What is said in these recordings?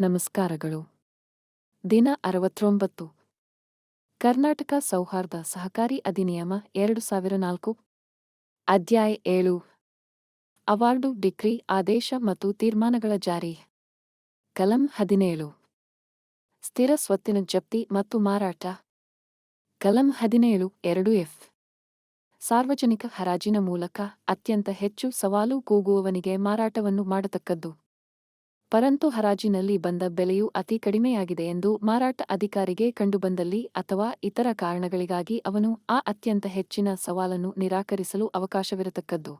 ನಮಸ್ಕಾರಗಳು. ದಿನ ಅರವತ್ತೊಂಬತ್ತು. ಕರ್ನಾಟಕ ಸೌಹಾರ್ದ ಸಹಕಾರಿ ಅಧಿನಿಯಮ ಎರಡು ಸಾವಿರ ನಾಲ್ಕು. ಅಧ್ಯಾಯ ಏಳು. ಅವಾರ್ಡು ಡಿಕ್ರಿ ಆದೇಶ ಮತ್ತು ತೀರ್ಮಾನಗಳ ಜಾರಿ. ಕಲಂ ಹದಿನೇಳು. ಸ್ಥಿರ ಸ್ವತ್ತಿನ ಜಪ್ತಿ ಮತ್ತು ಮಾರಾಟ. ಕಲಂ ಹದಿನೇಳು, ಎರಡು ಎಫ್. ಸಾರ್ವಜನಿಕ ಹರಾಜಿನ ಮೂಲಕ ಅತ್ಯಂತ ಹೆಚ್ಚು ಸವಾಲು ಕೂಗುವವನಿಗೆ ಮಾರಾಟವನ್ನು ಮಾಡತಕ್ಕದ್ದು. ಪರಂತು ಹರಾಜಿನಲ್ಲಿ ಬಂದ ಬೆಲೆಯು ಅತಿ ಕಡಿಮೆಯಾಗಿದೆ ಎಂದು ಮಾರಾಟ ಅಧಿಕಾರಿಗೆ ಕಂಡುಬಂದಲ್ಲಿ ಅಥವಾ ಇತರ ಕಾರಣಗಳಿಗಾಗಿ ಅವನು ಆ ಅತ್ಯಂತ ಹೆಚ್ಚಿನ ಸವಾಲನ್ನು ನಿರಾಕರಿಸಲು ಅವಕಾಶವಿರತಕ್ಕದ್ದು.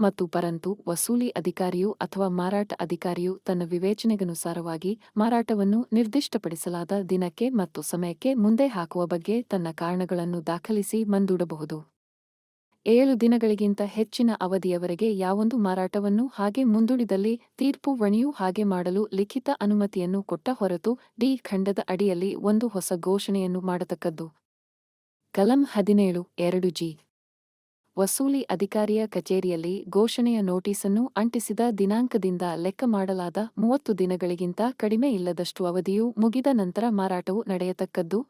ಮತ್ತು ಪರಂತು ವಸೂಲಿ ಅಧಿಕಾರಿಯು ಅಥವಾ ಮಾರಾಟ ಅಧಿಕಾರಿಯು ತನ್ನ ವಿವೇಚನೆಗನುಸಾರವಾಗಿ ಮಾರಾಟವನ್ನು ನಿರ್ದಿಷ್ಟಪಡಿಸಲಾದ ದಿನಕ್ಕೆ ಮತ್ತು ಸಮಯಕ್ಕೆ ಮುಂದೆ ಹಾಕುವ ಬಗ್ಗೆ ತನ್ನ ಕಾರಣಗಳನ್ನು ದಾಖಲಿಸಿ ಮಂದೂಡಬಹುದು. ಏಳು ದಿನಗಳಿಗಿಂತ ಹೆಚ್ಚಿನ ಅವಧಿಯವರೆಗೆ ಯಾವೊಂದು ಮಾರಾಟವನ್ನು ಹಾಗೆ ಮುಂದೂಡಿದಲ್ಲಿ ತೀರ್ಪು ವಣಿಯು ಹಾಗೆ ಮಾಡಲು ಲಿಖಿತ ಅನುಮತಿಯನ್ನು ಕೊಟ್ಟ ಹೊರತು ಡಿ ಖಂಡದ ಅಡಿಯಲ್ಲಿ ಒಂದು ಹೊಸ ಘೋಷಣೆಯನ್ನು ಮಾಡತಕ್ಕದ್ದು. ಕಲಂ ಹದಿನೇಳು, ಎರಡು ಜಿ. ವಸೂಲಿ ಅಧಿಕಾರಿಯ ಕಚೇರಿಯಲ್ಲಿ ಘೋಷಣೆಯ ನೋಟಿಸನ್ನು ಅಂಟಿಸಿದ ದಿನಾಂಕದಿಂದ ಲೆಕ್ಕ ಮಾಡಲಾದ ಮೂವತ್ತು ದಿನಗಳಿಗಿಂತ ಕಡಿಮೆ ಇಲ್ಲದಷ್ಟು ಅವಧಿಯು ಮುಗಿದ ನಂತರ ಮಾರಾಟವು ನಡೆಯತಕ್ಕದ್ದು.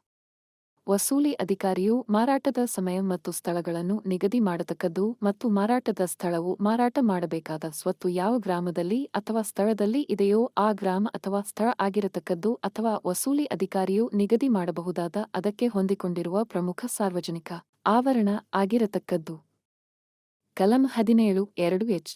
ವಸೂಲಿ ಅಧಿಕಾರಿಯು ಮಾರಾಟದ ಸಮಯ ಮತ್ತು ಸ್ಥಳಗಳನ್ನು ನಿಗದಿ ಮಾಡತಕ್ಕದ್ದು ಮತ್ತು ಮಾರಾಟದ ಸ್ಥಳವು ಮಾರಾಟ ಮಾಡಬೇಕಾದ ಸ್ವತ್ತು ಯಾವ ಗ್ರಾಮದಲ್ಲಿ ಅಥವಾ ಸ್ಥಳದಲ್ಲಿ ಇದೆಯೋ ಆ ಗ್ರಾಮ ಅಥವಾ ಸ್ಥಳ ಆಗಿರತಕ್ಕದ್ದು ಅಥವಾ ವಸೂಲಿ ಅಧಿಕಾರಿಯು ನಿಗದಿ ಮಾಡಬಹುದಾದ ಅದಕ್ಕೆ ಹೊಂದಿಕೊಂಡಿರುವ ಪ್ರಮುಖ ಸಾರ್ವಜನಿಕ ಆವರಣ ಆಗಿರತಕ್ಕದ್ದು. ಕಲಂ ಹದಿನೇಳು, ಎರಡು ಎಚ್.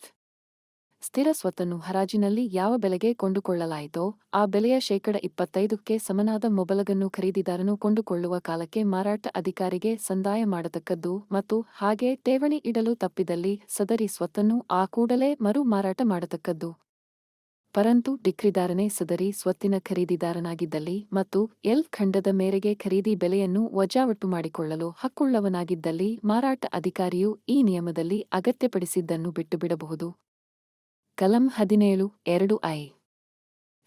ಸ್ಥಿರ ಸ್ವತ್ತನ್ನು ಹರಾಜಿನಲ್ಲಿ ಯಾವ ಬೆಲೆಗೆ ಕೊಂಡುಕೊಳ್ಳಲಾಯಿತೋ, ಆ ಬೆಲೆಯ ಶೇಕಡ ಇಪ್ಪತ್ತೈದಕ್ಕೆ ಸಮನಾದ ಮೊಬಲಗನ್ನು ಖರೀದಿದಾರನು ಕೊಂಡುಕೊಳ್ಳುವ ಕಾಲಕ್ಕೆ ಮಾರಾಟ ಅಧಿಕಾರಿಗೆ ಸಂದಾಯ ಮಾಡತಕ್ಕದ್ದು ಮತ್ತು ಹಾಗೆ ಠೇವಣಿ ಇಡಲು ತಪ್ಪಿದಲ್ಲಿ ಸದರಿ ಸ್ವತ್ತನ್ನು ಆ ಕೂಡಲೇ ಮರು ಮಾರಾಟ ಮಾಡತಕ್ಕದ್ದು. ಪರಂತು ಡಿಕ್ರಿದಾರನೇ ಸದರಿ ಸ್ವತ್ತಿನ ಖರೀದಿದಾರನಾಗಿದ್ದಲ್ಲಿ ಮತ್ತು ಎಲ್ ಖಂಡದ ಮೇರೆಗೆ ಖರೀದಿ ಬೆಲೆಯನ್ನು ವಜಾವಟ್ಟು ಮಾಡಿಕೊಳ್ಳಲು ಹಕ್ಕುಳ್ಳವನಾಗಿದ್ದಲ್ಲಿ ಮಾರಾಟ ಅಧಿಕಾರಿಯು ಈ ನಿಯಮದಲ್ಲಿ ಅಗತ್ಯಪಡಿಸಿದ್ದನ್ನು ಬಿಟ್ಟುಬಿಡಬಹುದು. ಕಲಂ ಹದಿನೇಳು, ಎರಡು ಐ.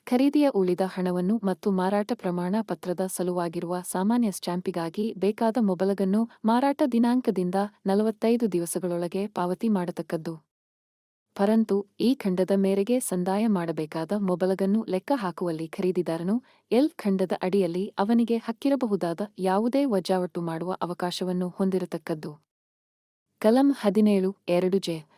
ಖರೀದಿಯ ಉಳಿದ ಹಣವನ್ನು ಮತ್ತು ಮಾರಾಟ ಪ್ರಮಾಣ ಪತ್ರದ ಸಲುವಾಗಿರುವ ಸಾಮಾನ್ಯ ಸ್ಟ್ಯಾಂಪಿಗಾಗಿ ಬೇಕಾದ ಮೊಬಲಗನ್ನು ಮಾರಾಟ ದಿನಾಂಕದಿಂದ ನಲವತ್ತೈದು ದಿವಸಗಳೊಳಗೆ ಪಾವತಿ ಮಾಡತಕ್ಕದ್ದು. ಪರಂತು, ಈ ಖಂಡದ ಮೇರೆಗೆ ಸಂದಾಯ ಮಾಡಬೇಕಾದ ಮೊಬಲಗನ್ನು ಲೆಕ್ಕ ಹಾಕುವಲ್ಲಿ ಖರೀದಿದಾರನು ಎಲ್ ಖಂಡದ ಅಡಿಯಲ್ಲಿ ಅವನಿಗೆ ಹಕ್ಕಿರಬಹುದಾದ ಯಾವುದೇ ವಜಾವಟ್ಟು ಮಾಡುವ ಅವಕಾಶವನ್ನು ಹೊಂದಿರತಕ್ಕದ್ದು. ಕಲಂ ಹದಿನೇಳು, ಎರಡು ಜೆ.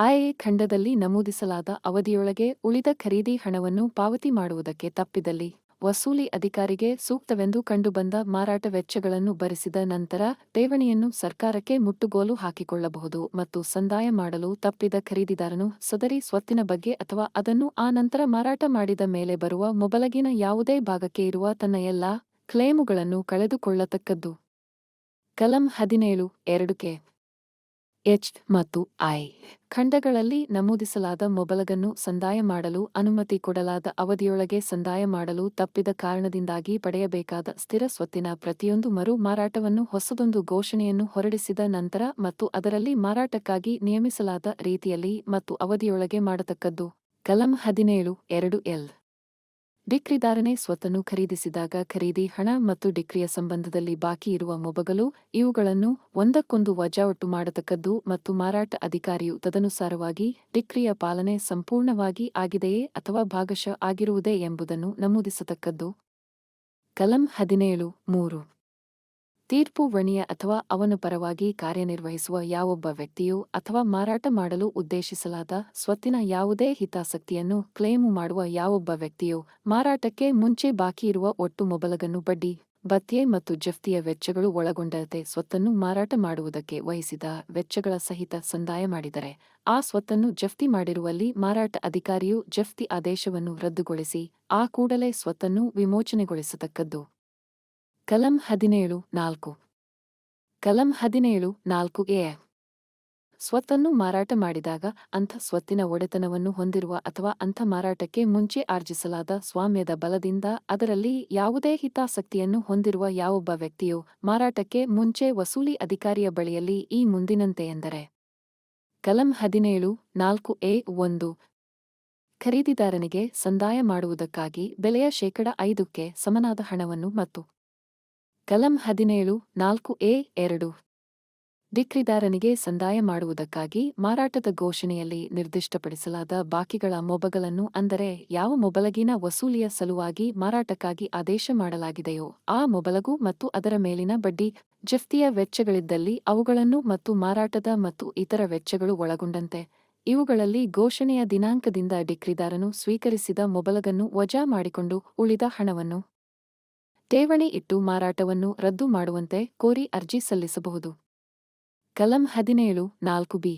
ಆಯೆ ಖಂಡದಲ್ಲಿ ನಮೂದಿಸಲಾದ ಅವಧಿಯೊಳಗೆ ಉಳಿದ ಖರೀದಿ ಹಣವನ್ನು ಪಾವತಿ ಮಾಡುವುದಕ್ಕೆ ತಪ್ಪಿದಲ್ಲಿ ವಸೂಲಿ ಅಧಿಕಾರಿಗೆ ಸೂಕ್ತವೆಂದು ಕಂಡುಬಂದ ಮಾರಾಟ ವೆಚ್ಚಗಳನ್ನು ಭರಿಸಿದ ನಂತರ ಠೇವಣಿಯನ್ನು ಸರ್ಕಾರಕ್ಕೆ ಮುಟ್ಟುಗೋಲು ಹಾಕಿಕೊಳ್ಳಬಹುದು ಮತ್ತು ಸಂದಾಯ ಮಾಡಲು ತಪ್ಪಿದ ಖರೀದಿದಾರನು ಸದರಿ ಸ್ವತ್ತಿನ ಬಗ್ಗೆ ಅಥವಾ ಅದನ್ನು ಆ ನಂತರ ಮಾರಾಟ ಮಾಡಿದ ಮೇಲೆ ಬರುವ ಮೊಬಲಗಿನ ಯಾವುದೇ ಭಾಗಕ್ಕೆ ಇರುವ ತನ್ನ ಎಲ್ಲಾ ಕ್ಲೇಮುಗಳನ್ನು ಕಳೆದುಕೊಳ್ಳತಕ್ಕದ್ದು. ಕಲಂ ಹದಿನೇಳು, ಎರಡು ಕೆ ಎಚ್ ಮತ್ತು ಐ. ಖಂಡಗಳಲ್ಲಿ ನಮೂದಿಸಲಾದ ಮೊಬಲಗನ್ನು ಸಂದಾಯ ಮಾಡಲು, ಅನುಮತಿ ಕೊಡಲಾದ ಅವಧಿಯೊಳಗೆ ಸಂದಾಯ ಮಾಡಲು ತಪ್ಪಿದ ಕಾರಣದಿಂದಾಗಿ ಪಡೆಯಬೇಕಾದ ಸ್ಥಿರ ಸ್ವತ್ತಿನ ಪ್ರತಿಯೊಂದು ಮರು ಮಾರಾಟವನ್ನು ಹೊಸದೊಂದು ಘೋಷಣೆಯನ್ನು ಹೊರಡಿಸಿದ ನಂತರ ಮತ್ತು ಅದರಲ್ಲಿ ಮಾರಾಟಕ್ಕಾಗಿ ನಿಯಮಿಸಲಾದ ರೀತಿಯಲ್ಲಿ ಮತ್ತು ಅವಧಿಯೊಳಗೆ ಮಾಡತಕ್ಕದ್ದು. ಕಲಂ ಹದಿನೇಳು, ಎರಡು ಎಲ್. ಡಿಕ್ರಿದಾರನೇ ಸ್ವತ್ತನ್ನು ಖರೀದಿಸಿದಾಗ ಖರೀದಿ, ಹಣ ಮತ್ತು ಡಿಕ್ರಿಯ ಸಂಬಂಧದಲ್ಲಿ ಬಾಕಿ ಇರುವ ಮೊಬಗಲು ಇವುಗಳನ್ನು ಒಂದಕ್ಕೊಂದು ವಜಾವಟ್ಟು ಮಾಡತಕ್ಕದ್ದು ಮತ್ತು ಮಾರಾಟ ಅಧಿಕಾರಿಯು ತದನುಸಾರವಾಗಿ ಡಿಕ್ರಿಯ ಪಾಲನೆ ಸಂಪೂರ್ಣವಾಗಿ ಆಗಿದೆಯೇ ಅಥವಾ ಭಾಗಶಃ ಆಗಿರುವುದೇ ಎಂಬುದನ್ನು ನಮೂದಿಸತಕ್ಕದ್ದು. ಕಲಂ ಹದಿನೇಳು, ಮೂರು. ತೀರ್ಪು ವಣಿಯ ಅಥವಾ ಅವನ ಪರವಾಗಿ ಕಾರ್ಯನಿರ್ವಹಿಸುವ ಯಾವೊಬ್ಬ ವ್ಯಕ್ತಿಯು ಅಥವಾ ಮಾರಾಟ ಮಾಡಲು ಉದ್ದೇಶಿಸಲಾದ ಸ್ವತ್ತಿನ ಯಾವುದೇ ಹಿತಾಸಕ್ತಿಯನ್ನು ಕ್ಲೇಮು ಮಾಡುವ ಯಾವೊಬ್ಬ ವ್ಯಕ್ತಿಯು ಮಾರಾಟಕ್ಕೆ ಮುಂಚೆ ಬಾಕಿ ಇರುವ ಒಟ್ಟು ಮೊಬಲಗನ್ನು ಬಡ್ಡಿ, ಭತ್ಯೆ ಮತ್ತು ಜಫ್ತಿಯ ವೆಚ್ಚಗಳು ಒಳಗೊಂಡಂತೆ ಸ್ವತ್ತನ್ನು ಮಾರಾಟ ಮಾಡುವುದಕ್ಕೆ ವಹಿಸಿದ ವೆಚ್ಚಗಳ ಸಹಿತ ಸಂದಾಯ ಮಾಡಿದರೆ, ಆ ಸ್ವತ್ತನ್ನು ಜಫ್ತಿ ಮಾಡಿರುವಲ್ಲಿ ಮಾರಾಟ ಅಧಿಕಾರಿಯು ಜಫ್ತಿ ಆದೇಶವನ್ನು ರದ್ದುಗೊಳಿಸಿ, ಆ ಕೂಡಲೇ ಸ್ವತ್ತನ್ನು ವಿಮೋಚನೆಗೊಳಿಸತಕ್ಕದ್ದು. ಕಲಂ ಹದಿನೇಳು, ನಾಲ್ಕು. ಕಲಂ ಹದಿನೇಳು, ನಾಲ್ಕು ಎ. ಸ್ವತ್ತನ್ನು ಮಾರಾಟ ಮಾಡಿದಾಗ ಅಂಥ ಸ್ವತ್ತಿನ ಒಡೆತನವನ್ನು ಹೊಂದಿರುವ ಅಥವಾ ಅಂಥ ಮಾರಾಟಕ್ಕೆ ಮುಂಚೆ ಆರ್ಜಿಸಲಾದ ಸ್ವಾಮ್ಯದ ಬಲದಿಂದ ಅದರಲ್ಲಿ ಯಾವುದೇ ಹಿತಾಸಕ್ತಿಯನ್ನು ಹೊಂದಿರುವ ಯಾವೊಬ್ಬ ವ್ಯಕ್ತಿಯು ಮಾರಾಟಕ್ಕೆ ಮುಂಚೆ ವಸೂಲಿ ಅಧಿಕಾರಿಯ ಬಳಿಯಲ್ಲಿ ಈ ಮುಂದಿನಂತೆ ಎಂದರೆ, ಕಲಂ ಹದಿನೇಳು, ನಾಲ್ಕು ಎ ಒಂದು. ಖರೀದಿದಾರನಿಗೆ ಸಂದಾಯ ಮಾಡುವುದಕ್ಕಾಗಿ ಬೆಲೆಯ ಶೇಕಡ ಐದಕ್ಕೆ ಸಮನಾದ ಹಣವನ್ನು ಮತ್ತು ಕಲಂ ಹದಿನೇಳು, ನಾಲ್ಕು ಎ, ಎರಡು. ಡಿಕ್ರಿದಾರನಿಗೆ ಸಂದಾಯ ಮಾಡುವುದಕ್ಕಾಗಿ ಮಾರಾಟದ ಘೋಷಣೆಯಲ್ಲಿ ನಿರ್ದಿಷ್ಟಪಡಿಸಲಾದ ಬಾಕಿಗಳ ಮೊಬಗಳನ್ನು ಅಂದರೆ ಯಾವ ಮೊಬಲಗಿನ ವಸೂಲಿಯ ಸಲುವಾಗಿ ಮಾರಾಟಕ್ಕಾಗಿ ಆದೇಶ ಮಾಡಲಾಗಿದೆಯೋ ಆ ಮೊಬಲಗು ಮತ್ತು ಅದರ ಮೇಲಿನ ಬಡ್ಡಿ ಜಫ್ತಿಯ ವೆಚ್ಚಗಳಿದ್ದಲ್ಲಿ ಅವುಗಳನ್ನು ಮತ್ತು ಮಾರಾಟದ ಮತ್ತು ಇತರ ವೆಚ್ಚಗಳು ಒಳಗೊಂಡಂತೆ, ಇವುಗಳಲ್ಲಿ ಘೋಷಣೆಯ ದಿನಾಂಕದಿಂದ ಡಿಕ್ರಿದಾರನು ಸ್ವೀಕರಿಸಿದ ಮೊಬಲಗನ್ನು ವಜಾ ಮಾಡಿಕೊಂಡು ಉಳಿದ ಹಣವನ್ನು ಠೇವಣಿ ಇಟ್ಟು ಮಾರಾಟವನ್ನು ರದ್ದು ಮಾಡುವಂತೆ ಕೋರಿ ಅರ್ಜಿ ಸಲ್ಲಿಸಬಹುದು. ಕಲಂ ಹದಿನೇಳು, ನಾಲ್ಕು ಬಿ.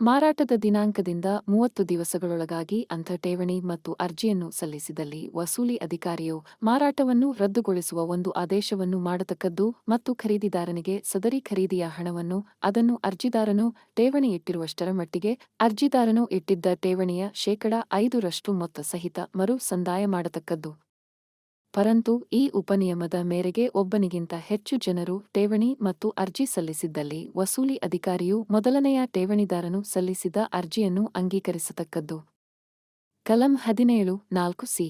ಮಾರಾಟದ ದಿನಾಂಕದಿಂದ ಮೂವತ್ತು ದಿವಸಗಳೊಳಗಾಗಿ ಅಂಥ ಠೇವಣಿ ಮತ್ತು ಅರ್ಜಿಯನ್ನು ಸಲ್ಲಿಸಿದಲ್ಲಿ ವಸೂಲಿ ಅಧಿಕಾರಿಯು ಮಾರಾಟವನ್ನು ರದ್ದುಗೊಳಿಸುವ ಒಂದು ಆದೇಶವನ್ನು ಮಾಡತಕ್ಕದ್ದು ಮತ್ತು ಖರೀದಿದಾರನಿಗೆ ಸದರಿ ಖರೀದಿಯ ಹಣವನ್ನು ಅದನ್ನು ಅರ್ಜಿದಾರನು ಠೇವಣಿ ಇಟ್ಟಿರುವಷ್ಟರ ಮಟ್ಟಿಗೆ ಅರ್ಜಿದಾರನು ಇಟ್ಟಿದ್ದ ಠೇವಣಿಯ ಶೇಕಡ ಐದರಷ್ಟು ಮೊತ್ತ ಸಹಿತ ಮರು ಸಂದಾಯ ಮಾಡತಕ್ಕದ್ದು. ಪರಂತು ಈ ಉಪನಿಯಮದ ಮೇರೆಗೆ ಒಬ್ಬನಿಗಿಂತ ಹೆಚ್ಚು ಜನರು ಠೇವಣಿ ಮತ್ತು ಅರ್ಜಿ ಸಲ್ಲಿಸಿದ್ದಲ್ಲಿ ವಸೂಲಿ ಅಧಿಕಾರಿಯು ಮೊದಲನೆಯ ಠೇವಣಿದಾರನು ಸಲ್ಲಿಸಿದ ಅರ್ಜಿಯನ್ನು ಅಂಗೀಕರಿಸತಕ್ಕದ್ದು. ಕಲಂ ಹದಿನೇಳು, ನಾಲ್ಕು ಸಿ.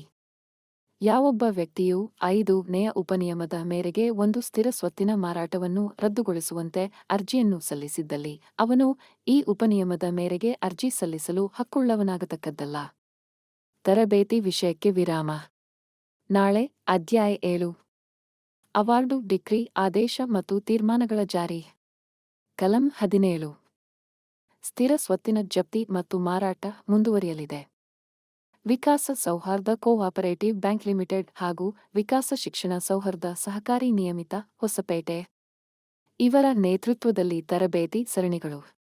ಯಾವೊಬ್ಬ ವ್ಯಕ್ತಿಯು ಐದು ನೇಯ ಉಪನಿಯಮದ ಮೇರೆಗೆ ಒಂದು ಸ್ಥಿರ ಸ್ವತ್ತಿನ ಮಾರಾಟವನ್ನು ರದ್ದುಗೊಳಿಸುವಂತೆ ಅರ್ಜಿಯನ್ನು ಸಲ್ಲಿಸಿದ್ದಲ್ಲಿ, ಅವನು ಈ ಉಪನಿಯಮದ ಮೇರೆಗೆ ಅರ್ಜಿ ಸಲ್ಲಿಸಲು ಹಕ್ಕುಳ್ಳವನಾಗತಕ್ಕದ್ದಲ್ಲ. ತರಬೇತಿ ವಿಷಯಕ್ಕೆ ವಿರಾಮ. ನಾಳೆ ಅಧ್ಯಾಯ ಏಳು. ಅವಾರ್ಡು ಡಿಕ್ರಿ ಆದೇಶ ಮತ್ತು ತೀರ್ಮಾನಗಳ ಜಾರಿ. ಕಲಂ ಹದಿನೇಳು. ಸ್ಥಿರ ಸ್ವತ್ತಿನ ಜಪ್ತಿ ಮತ್ತು ಮಾರಾಟ ಮುಂದುವರಿಯಲಿದೆ. ವಿಕಾಸ ಸೌಹಾರ್ದ ಕೋಆಪರೇಟಿವ್ ಬ್ಯಾಂಕ್ ಲಿಮಿಟೆಡ್ ಹಾಗೂ ವಿಕಾಸ ಶಿಕ್ಷಣ ಸೌಹಾರ್ದ ಸಹಕಾರಿ ನಿಯಮಿತ ಹೊಸಪೇಟೆ. ಇವರ ನೇತೃತ್ವದಲ್ಲಿ ತರಬೇತಿ ಸರಣಿಗಳು.